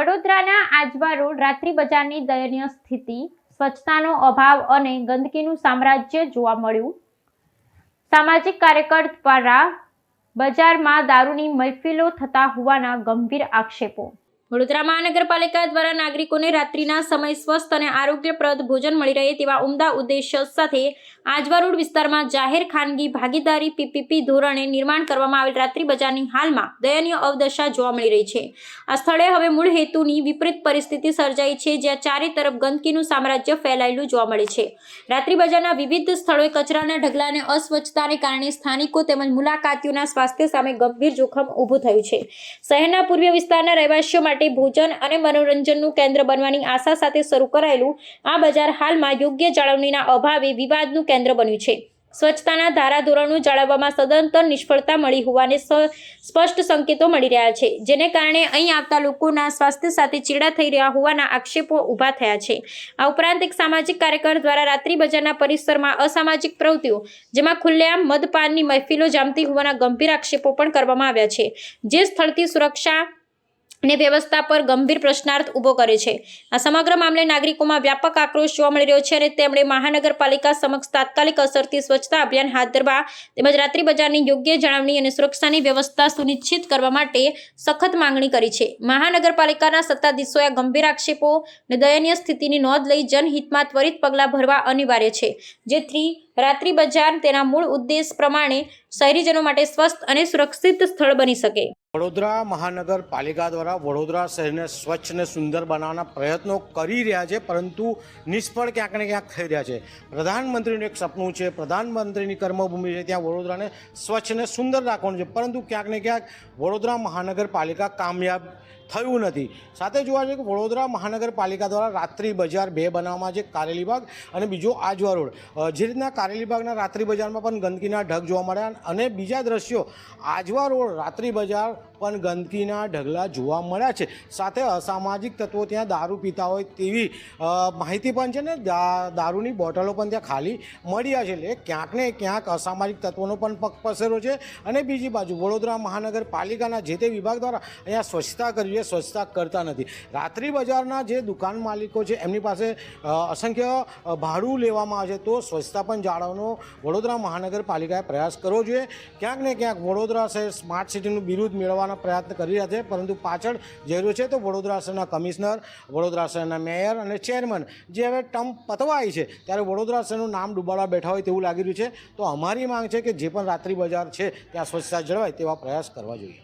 વડોદરાના આજવા રોડ રાત્રિ બજારની દયનીય સ્થિતિ, સ્વચ્છતાનો અભાવ અને ગંદકીનું સામ્રાજ્ય જોવા મળ્યું. સામાજિક કાર્યકર દ્વારા બજારમાં દારૂની મહેફિલો થતા હોવાના ગંભીર આક્ષેપો. વડોદરા મહાનગરપાલિકા દ્વારા નાગરિકોને રાત્રિના સમય સ્વસ્થ અને આરોગ્યપ્રદ ભોજન મળી રહે તેવા ઉમદા ઉદ્દેશ્ય સાથે આજવા રોડ વિસ્તારમાં જાહેર ખાનગી ભાગીદારી પીપીપી ધોરણે નિર્માણ કરવામાં આવેલ રાત્રિ બજારની હાલમાં દયનીય અવદશા જોવા મળી રહી છે. આ સ્થળે હવે મૂળ હેતુની વિપરીત પરિસ્થિતિ સર્જાઈ છે, જ્યાં ચારે તરફ ગંદકીનું સામ્રાજ્ય ફેલાયેલું જોવા મળે છે. રાત્રિ બજારના વિવિધ સ્થળોએ કચરાના ઢગલા અને અસ્વચ્છતાને કારણે સ્થાનિકો તેમજ મુલાકાતીઓના સ્વાસ્થ્ય સામે ગંભીર જોખમ ઊભું થયું છે. શહેરના પૂર્વીય વિસ્તારના રહેવાસીઓ માટે ભોજન અને મનોરંજનનું કેન્દ્ર બનવાની આશા સાથે શરૂ કરાયેલું, આ બજાર હાલમાં યોગ્ય જાળવણીના અભાવે વિવાદનું કેન્દ્ર બન્યું છે. સ્વચ્છતાના ધારાધોરણો જાળવવામાં સદંતર નિષ્ફળતા મળી હોવાને સ્પષ્ટ સંકેતો મળી રહ્યા છે, જેને કારણે અહીં આવતા લોકોના સ્વાસ્થ્ય સાથે ચીડા થઈ રહ્યા હોવાના આક્ષેપો ઊભા થયા છે. આ ઉપરાંત એક સામાજિક કાર્યકર દ્વારા રાત્રિ બજારના પરિસરમાં અસામાજિક પ્રવૃત્તિઓ, જેમાં ખુલ્લેઆમ મદપાનની મહેફિલો જામતી હોવાના ગંભીર આક્ષેપો પણ કરવામાં આવ્યા છે. જે સ્થળથી સુરક્ષા અને વ્યવસ્થા પર ગંભીર પ્રશ્નાર્થ ઊભો કરે છે. આ સમગ્ર મામલે નાગરિકોમાં વ્યાપક આક્રોશ જોવા મળી રહ્યો છે અને તેમણે મહાનગરપાલિકા સમક્ષ તાત્કાલિક અસરથી સ્વચ્છતા અભિયાન હાથ ધરવા તેમજ રાત્રિ બજારની યોગ્ય જાળવણી અને સુરક્ષાની વ્યવસ્થા સુનિશ્ચિત કરવા માટે સખત માંગણી કરી છે. મહાનગરપાલિકાના સત્તાધીશોએ ગંભીર આક્ષેપો અને દયનીય સ્થિતિની નોંધ લઈ જનહિતમાં ત્વરિત પગલાં ભરવા અનિવાર્ય છે. જેથી રાત્રિ બજાર તેના મૂળ ઉદ્દેશ પ્રમાણે શહેરીજનો માટે સ્વસ્થ અને સુરક્ષિત સ્થળ બની શકે. વડોદરા મહાનગરપાલિકા દ્વારા વડોદરા શહેરને સ્વચ્છ અને સુંદર બનાવવાના પ્રયત્નો કરી રહ્યા છે, પરંતુ નિષ્ફળ ક્યાંક ને ક્યાંક થઈ રહ્યા છે. પ્રધાનમંત્રીનું એક સપનું છે, પ્રધાનમંત્રીની કર્મભૂમિ છે, ત્યાં વડોદરાને સ્વચ્છ અને સુંદર રાખવાનું છે. પરંતુ ક્યાંક ને ક્યાંક વડોદરા મહાનગરપાલિકા કામયાબ થયું નથી. સાથે જોવા જઈએ કે વડોદરા મહાનગરપાલિકા દ્વારા રાત્રિ બજાર બે બનાવવામાં છે, કારેલી બાગ અને બીજો આજવા રોડ. જે રીતના કારેલી બાગના રાત્રિ બજારમાં પણ ગંદકીના ઢગ જોવા મળ્યા અને બીજા દ્રશ્યો, આજવા રોડ રાત્રિ બજાર પણ ગંદકીના ઢગલા જોવા મળ્યા છે. સાથે અસામાજિક તત્વો ત્યાં દારૂ પીતા હોય તેવી માહિતી પણ છે ને દારૂની બોટલો પણ ત્યાં ખાલી મળ્યા છે. એટલે ક્યાંક ને ક્યાંક અસામાજિક તત્વોનો પણ પગ પસેરો છે. અને બીજી બાજુ વડોદરા મહાનગરપાલિકાના જે તે વિભાગ દ્વારા અહીંયા સ્વચ્છતા કરવી છે સ્વચ્છતા કરતા નથી. રાત્રિ બજારના જે દુકાન માલિકો છે, એમની પાસે અસંખ્ય ભાડું લેવામાં આવે છે. તો સ્વચ્છતા પણ જાળવવાનો વડોદરા મહાનગરપાલિકાએ પ્રયાસ કરવો જોઈએ. ક્યાંક ને ક્યાંક વડોદરા શહેર સ્માર્ટ સિટીનું બિરુદ મેળવવાના પ્રયત્ન કરી રહ્યા છે, પરંતુ પાછળ જઈ છે તો વડોદરા શહેરના કમિશનર, વડોદરા શહેરના મેયર અને ચેરમેન જે હવે ટર્મ પતવાય છે, ત્યારે વડોદરા શહેરનું નામ ડૂબાડવા બેઠા હોય તેવું લાગી રહ્યું છે. તો અમારી માંગ છે કે જે પણ રાત્રિ બજાર છે, ત્યાં સ્વચ્છતા જળવાય તેવા પ્રયાસ કરવા જોઈએ.